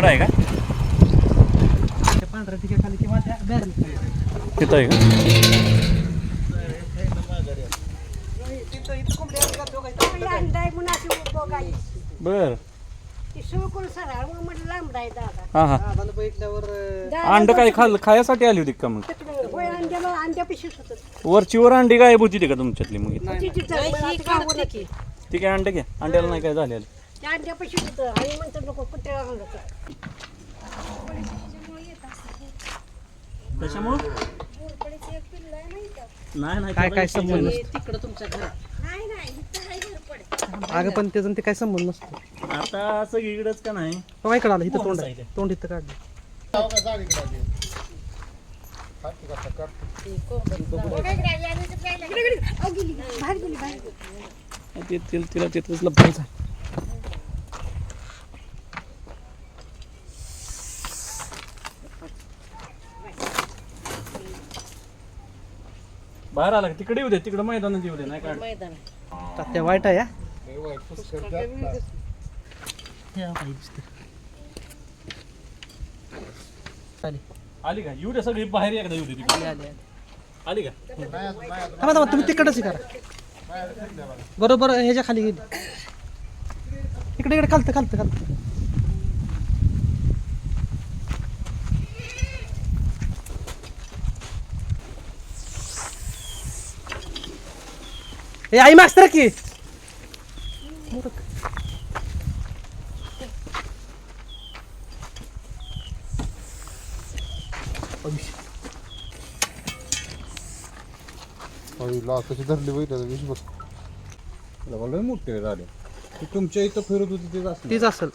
पलीकडे आहे का? त्या पांढऱ्या ठिकाणी खाली किंवा त्या बॅरल तिथं आहे का? अंडाय म्हणून अशी बघायची बर. ती सुळकून सरळ मग म्हटलं लांब आहे दादा हा हा. अं, अंड काय खाल खायासाठी आली होती का मग? तिकडं होय अंड्याला अंड्या पिशवीच होत वरची वर अंडी गायब होती ती का तुमच्यातली मग? तिची चढ की. ती काय अंड घ्या अंड्याला नाही काय झालेलं? त्या अंड्या पिशवीत होतं आणि म्हणतात नको त्याच्यामुळं? नाही नाही काय काय संबंध नसतो. तिकडं तुमच्या घरात. नाही नाही इथं आहे घर पड अगं पण त्याचं ते काय संबंध नसतो. आता सगळीकडेच का नाही? तो इकडं आला इथं तोंड आहे. तोंड इथं काढलं. अहो, गेली बाहेर गेली बाहेर गेली. ते तिला तिला तिथंच लपायचं बाहेर आला का? तिकडे येऊ दे तिकडे मैदानात येऊ दे नाही काढ तात्या वाईट आहे हा? बाई. आली का येऊ दे सगळी बाहेर एकदा येऊ दे तिकडे आले, आले. आली का थांबा थांबा तुम्ही तिकडच करा बरोबर ह्याच्या खाली गेली इकडे इकडे खालतं खालतं खालतं ए आई मास्तर की. ला कशी धरली बघितलं वीस बघ. लय मोठे झाले. ती तुमच्या इथं फिरत होती तेच असं तीच असेल.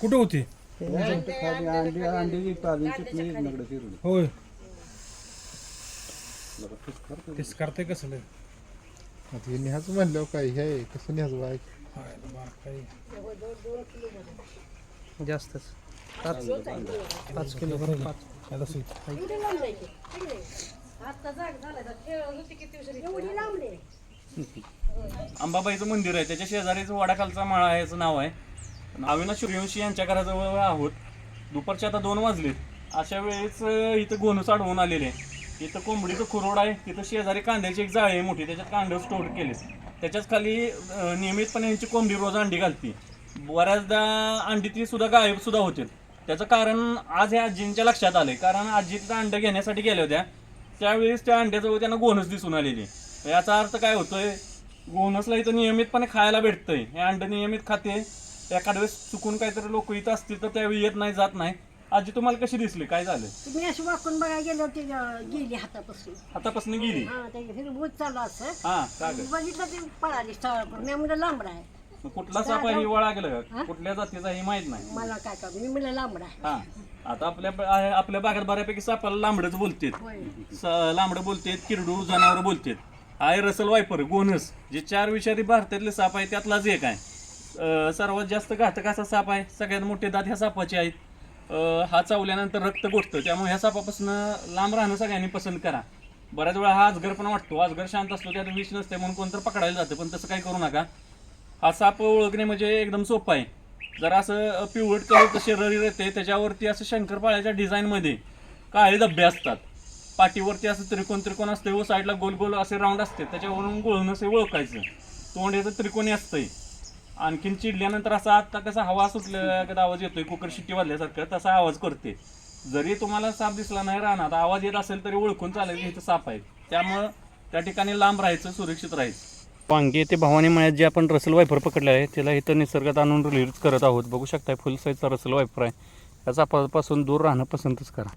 कुठे होती? अंडी अंडी चटणी होय. तेच करते कसं लय आता हे न्याच म्हणलं काय हे कसं न्याच बाय जास्तच. पाच. पाच किलो बरोबर पाच. अंबाबाईचं मंदिर आहे त्याच्या शेजारीच वडाखालचा माळा आहे याचं नाव आहे. अविनाश सूर्यवंशी यांच्या घराजवळ आहोत. दुपारचे आता दोन वाजले अशा वेळेस अं, इथं गोनूस अडवून आलेले आहे. इथं कोंबडीचं खुरोड आहे. तिथं शेजारी कांद्याची एक जाळी आहे मोठी. त्याच्यात कांदे स्टोर केले त्याच्याच खाली नियमितपणे यांची कोंबडी रोज अंडी घालते. बऱ्याचदा अंडी ती सुद्धा गायब सुद्धा होते त्याचं कारण आज ह्या आजींच्या लक्षात आलंय. कारण आजी तिथं घेण्यासाठी गेल्या होत्या. त्यावेळेस त्या अंड्याजवळ त्यांना गोनस दिसून आलेली. याचा अर्थ काय होतोय? गोनसला इथं नियमितपणे खायला भेटतंय. हे अंडं नियमित खाते. एखाद्या वेळेस चुकून काहीतरी लोक इथं असतील तर त्यावेळी येत नाही जात नाही. आजी तुम्हाला कशी दिसली? काय झालं? तुम्ही अशी वाकून बघायला गेलो ते अं, गेली हातापासून. हातापासून गेली? हा ते चालू असं. हा का ग? बघितलं ते पळाली स्थळ करून मी म्हणलं लांबडा आहे. मग कुठला साप आहे? ही वळा गेलं का? कुठल्या जातीचा हे माहीत नाही. मला काय करू मी म्हणलं लांबडा आहे. हा. आता आपल्या आहे- आपल्या भागात बऱ्यापैकी सापाला लांबडच बोलतेत. होय. स- लांबडं बोलतेत किरडू जनावर बोलतेत. आहे रसल वायपर गोनस जे चार विषारी भारतातले साप आहे त्यातलाच एक आहे. अं, सर्वात जास्त घातक असा साप आहे. सगळ्यात मोठे दात ह्या सापाचे आहेत. हा चावल्यानंतर रक्त गोठतं. त्यामुळे ह्या सापापासून लांब राहणं सगळ्यांनी पसंत करा. बऱ्याच वेळा हा अजगर पण वाटतो. अजगर शांत असतो त्यात विष नसते म्हणून कोणतर पकडायला जातं पण तसं काही करू नका. हा साप ओळखणे म्हणजे एकदम सोपं आहे. जर असं पिवळट कलरचं शरीर येते त्याच्यावरती असं शंकरपाळ्याच्या डिझाईनमध्ये काळे धब्बे असतात. पाठीवरती असं त्रिकोण त्रिकोण असते व साईडला गोल गोल असे राऊंड असते त्याच्यावरून गोळून असे ओळखायचं. तोंड याचं त्रिकोणी असतंय. आणखीन चिडल्यानंतर असा आता कसा हवा सुटल्या आवाज येतोय कुकर शिट्टी वाजल्यासारखं तसा आवाज करते. जरी तुम्हाला साप दिसला नाही राहणार आवाज येत असेल तरी ओळखून चालेल की इथं साप आहे त्यामुळं त्या ठिकाणी लांब राहायचं सुरक्षित राहायचं. पांगे ते भवानी मळ्यात जे आपण रसल वायफर पकडले आहे त्याला इथं निसर्गात आणून रिलीज करत आहोत. बघू शकताय फुल साईजचा रसल वायफर आहे. याचा पासून दूर राहणं पसंतच करा.